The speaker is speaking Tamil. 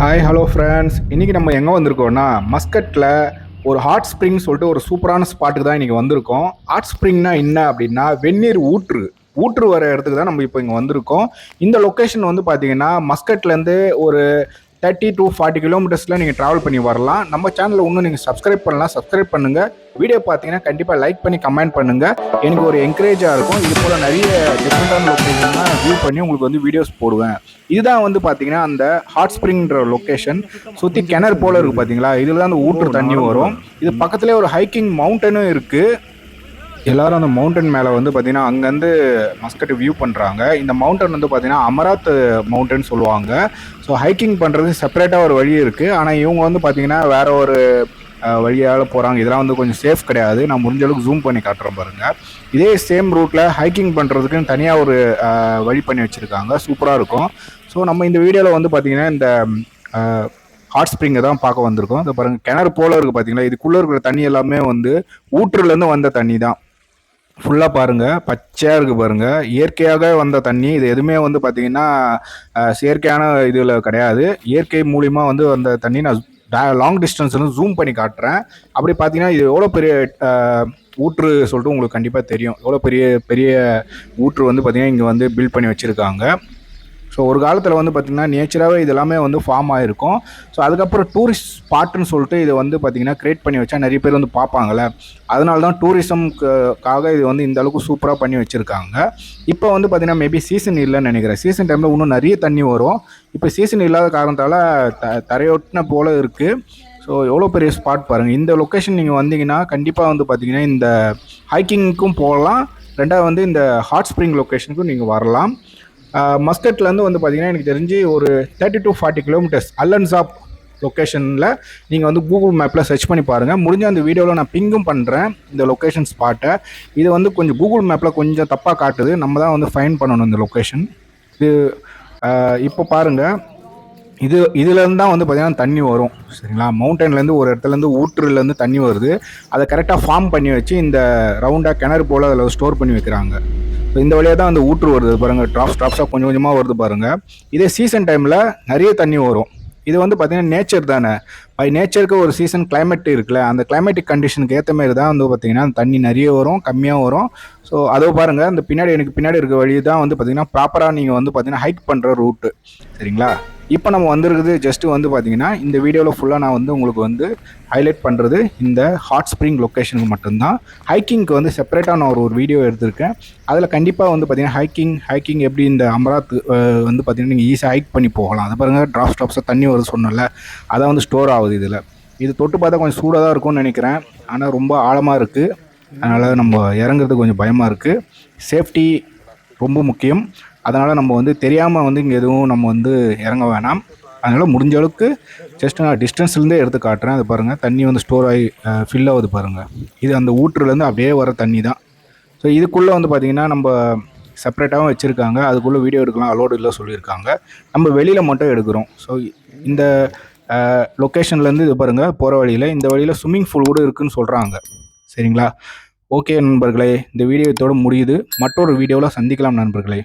ஹாய் ஹலோ ஃப்ரெண்ட்ஸ் இன்றைக்கி நம்ம எங்கே வந்திருக்கோம்னா மஸ்கட்டில் ஒரு ஹாட் ஸ்ப்ரிங் சொல்லிட்டு ஒரு சூப்பரான ஸ்பாட்டுக்கு தான் இன்றைக்கி வந்திருக்கோம். ஹாட் ஸ்ப்ரிங்னா என்ன அப்படின்னா வெந்நீர் ஊற்று. ஊற்று வர இடத்துக்கு தான் நம்ம இப்போ இங்கே வந்திருக்கோம். இந்த லொக்கேஷன் வந்து பார்த்தீங்கன்னா மஸ்கட்லேருந்து ஒரு தேர்ட்டி டு ஃபார்ட்டி கிலோமீட்டர்ஸில் நீங்கள் ட்ராவல் பண்ணி வரலாம். நம்ம சேனலில் இன்னும் நீங்கள் சப்ஸ்கிரைப் பண்ணலாம். சப்ஸ்கிரைப் பண்ணுங்கள் வீடியோ பார்த்தீங்கன்னா கண்டிப்பாக லைக் பண்ணி கமெண்ட் பண்ணுங்கள் எனக்கு ஒரு என்கரேஜாக இருக்கும். இது போல் நிறைய டிஃப்ரெண்ட்டான லொக்கேஷன்லாம் வியூ பண்ணி உங்களுக்கு வந்து வீடியோஸ் போடுவேன். இதுதான் வந்து பார்த்தீங்கன்னா அந்த ஹாட் ஸ்ப்ரிங்ன்ற லொக்கேஷன் சுற்றி கிணறு போல் இருக்குது பார்த்தீங்களா இதில் தான் அந்த ஊற்று தண்ணி வரும். இது பக்கத்துலேயே ஒரு ஹைக்கிங் மவுண்டனும் இருக்குது எல்லாரும் அந்த மவுண்டன் மேலே வந்து பார்த்தீங்கன்னா அங்கேருந்து மஸ்கட் வியூ பண்ணுறாங்க இந்த மவுண்டன் வந்து பார்த்தீங்கன்னா அமராத் மவுண்டன் சொல்லுவாங்க. ஸோ ஹைக்கிங் பண்ணுறது செப்பரேட்டாக ஒரு வழி இருக்குது ஆனால் இவங்க வந்து பார்த்தீங்கன்னா வேற ஒரு வழியால் போகிறாங்க இதெல்லாம் வந்து கொஞ்சம் சேஃப் கிடையாது. நான் முடிஞ்ச அளவுக்கு ஜூம் பண்ணி காட்டுறேன் பாருங்கள் இதே சேம் ரூட்டில் ஹைக்கிங் பண்ணுறதுக்குன்னு தனியாக ஒரு வழி பண்ணி வச்சுருக்காங்க. சூப்பராக இருக்கும். ஸோ நம்ம இந்த வீடியோவில் வந்து பார்த்தீங்கன்னா இந்த ஹாட் ஸ்ப்ரிங்கை தான் பார்க்க வந்திருக்கோம். இந்த பாருங்கள் கிணறு போல இருக்குது பார்த்தீங்களா இதுக்குள்ளே இருக்கிற தண்ணி எல்லாமே வந்து ஊற்றுலேருந்து வந்த தண்ணி தான். ஃபுல்லாக பாருங்கள் பச்சையாக இருக்குது பாருங்கள் இயற்கையாக வந்த தண்ணி இது எதுவுமே வந்து பார்த்தீங்கன்னா செயற்கையான இதில் கிடையாது. இயற்கை மூலிமா வந்து வந்த தண்ணி நான் லாங் டிஸ்டன்ஸ் வந்து ஜூம் பண்ணி காட்டுறேன். அப்படி பார்த்தீங்கன்னா இது எவ்வளோ பெரிய ஊற்று சொல்லிட்டு உங்களுக்கு கண்டிப்பாக தெரியும். எவ்வளோ பெரிய பெரிய ஊற்று வந்து பார்த்தீங்கன்னா இங்கே வந்து பில்ட் பண்ணி வச்சுருக்காங்க. ஸோ ஒரு காலத்தில் வந்து பார்த்திங்கன்னா நேச்சராகவே இது எல்லாமே வந்து ஃபார்ம் ஆகிருக்கும் ஸோ அதுக்கப்புறம் டூரிஸ்ட் ஸ்பாட்டுன்னு சொல்லிட்டு இதை வந்து பார்த்திங்கன்னா க்ரியேட் பண்ணி வச்சா நிறைய பேர் வந்து பார்ப்பாங்கள்ல அதனால தான் டூரிசம்க்காக இது வந்து இந்த அளவுக்கு சூப்பராக பண்ணி வச்சுருக்காங்க. இப்போ வந்து பார்த்திங்கன்னா மேபி சீசன் இல்லைன்னு நினைக்கிறேன். சீசன் டைமில் இன்னும் நிறைய தண்ணி வரும். இப்போ சீசன் இல்லாத காரணத்தால் த தரையொட்டின போல் இருக்குது ஸோ எவ்வளோ பெரிய ஸ்பாட் பாருங்கள் இந்த லொக்கேஷன் நீங்கள் வந்தீங்கன்னா கண்டிப்பாக வந்து பார்த்தீங்கன்னா இந்த ஹைக்கிங்க்கும் போகலாம். ரெண்டாவது வந்து இந்த ஹாட் ஸ்ப்ரிங் லொக்கேஷனுக்கும் நீங்கள் வரலாம். மஸ்கட்லேருந்து வந்து பார்த்தீங்கன்னா எனக்கு தெரிஞ்சு ஒரு தேர்ட்டி டு ஃபார்ட்டி கிலோமீட்டர்ஸ் அல்லன்சாப் லொக்கேஷனில் நீங்கள் வந்து கூகுள் மேப்பில் சர்ச் பண்ணி பாருங்கள் முடிஞ்ச அந்த வீடியோவில் நான் பிங்கும் பண்ணுறேன் இந்த லொக்கேஷன் ஸ்பாட்டை இது வந்து கொஞ்சம் கூகுள் மேப்பில் கொஞ்சம் தப்பாக காட்டுது. நம்ம தான் வந்து ஃபைன் பண்ணணும் இந்த லொக்கேஷன் இது இப்போ பாருங்கள் இது இதுலேருந்து தான் வந்து பார்த்தீங்கன்னா தண்ணி வரும். சரிங்களா? மவுண்டன்லேருந்து ஒரு இடத்துலேருந்து ஊற்றுலேருந்து தண்ணி வருது. அதை கரெக்டாக ஃபார்ம் பண்ணி வச்சு இந்த ரவுண்டாக கிணறு போல் அதில் ஸ்டோர் பண்ணி வைக்கிறாங்க. ஸோ இந்த வழியாக தான் அந்த ஊற்று வருது பாருங்கள் ட்ராப்ஸ் ட்ராப்ஸாக கொஞ்சம் கொஞ்சமாக வருது பாருங்கள் இதே சீசன் டைமில் நிறைய தண்ணி வரும். இது வந்து பார்த்தீங்கன்னா நேச்சர் தானே. பை நேச்சருக்கு ஒரு சீசன் கிளைமேட் இருக்குல்ல அந்த கிளைமேட்டிக் கண்டிஷனுக்கு ஏற்ற மாதிரி தான் வந்து பார்த்தீங்கன்னா தண்ணி நிறைய வரும் கம்மியாக வரும். ஸோ அதோ பாருங்கள் அந்த பின்னாடி எனக்கு பின்னாடி இருக்க வழி தான் வந்து பார்த்தீங்கன்னா ப்ராப்பராக நீங்கள் வந்து பார்த்தீங்கன்னா ஹைக் பண்ணுற ரூட்டு சரிங்களா? இப்போ நம்ம வந்திருக்குது ஜஸ்ட் வந்து பார்த்தீங்கன்னா இந்த வீடியோவில் ஃபுல்லாக நான் வந்து உங்களுக்கு வந்து ஹைலைட் பண்ணுறது இந்த ஹாட் ஸ்ப்ரிங் லொக்கேஷனுக்கு மட்டும்தான். ஹைக்கிங்க்கு வந்து செப்பரேட்டாக நான் ஒரு ஒரு வீடியோ எடுத்திருக்கேன். அதில் கண்டிப்பாக வந்து பார்த்தீங்கன்னா ஹைக்கிங் ஹைக்கிங் எப்படி இந்த அமராத் வந்து பார்த்தீங்கன்னா நீங்கள் ஈஸியாக ஹைக் பண்ணி போகலாம். அது பாருங்கள் ட்ராப் ஸ்டாப்ஸாக தண்ணி வருது சொன்னல அதான் வந்து ஸ்டோர் ஆகுது. இதில். இது தொட்டு பார்த்தா கொஞ்சம் சூடாக தான் இருக்கும்னு நினைக்கிறேன். ஆனால் ரொம்ப ஆழமாக இருக்குது அதனால் நம்ம இறங்குறது கொஞ்சம் பயமாக இருக்குது சேஃப்டி ரொம்ப முக்கியம். அதனால் நம்ம வந்து தெரியாமல் வந்து இங்கே எதுவும் நம்ம வந்து இறங்க வேணாம். அதனால் முடிஞ்ச அளவுக்கு ஜஸ்ட் நான் டிஸ்டன்ஸ்லேருந்தே எடுத்து காட்டுறேன். அது பாருங்கள் தண்ணி வந்து ஸ்டோர் ஆகி ஃபில் ஆகுது பாருங்கள் இது அந்த ஊற்றுலேருந்து அப்படியே வர தண்ணி தான். ஸோ இதுக்குள்ளே வந்து பார்த்திங்கன்னா நம்ம செப்பரேட்டாகவும் வச்சுருக்காங்க. அதுக்குள்ளே வீடியோ எடுக்கலாம் அலோடு இல்லை சொல்லியிருக்காங்க. நம்ம வெளியில் மட்டும் எடுக்கிறோம். ஸோ இந்த லொக்கேஷன்லேருந்து இது பாருங்கள் போகிற வழியில் இந்த வழியில் ஸ்விம்மிங் பூல் கூட இருக்குன்னு சொல்கிறாங்க சரிங்களா? ஓகே நண்பர்களே இந்த வீடியோ இதோடு முடியுது. மற்றொரு வீடியோவில் சந்திக்கலாம் நண்பர்களே.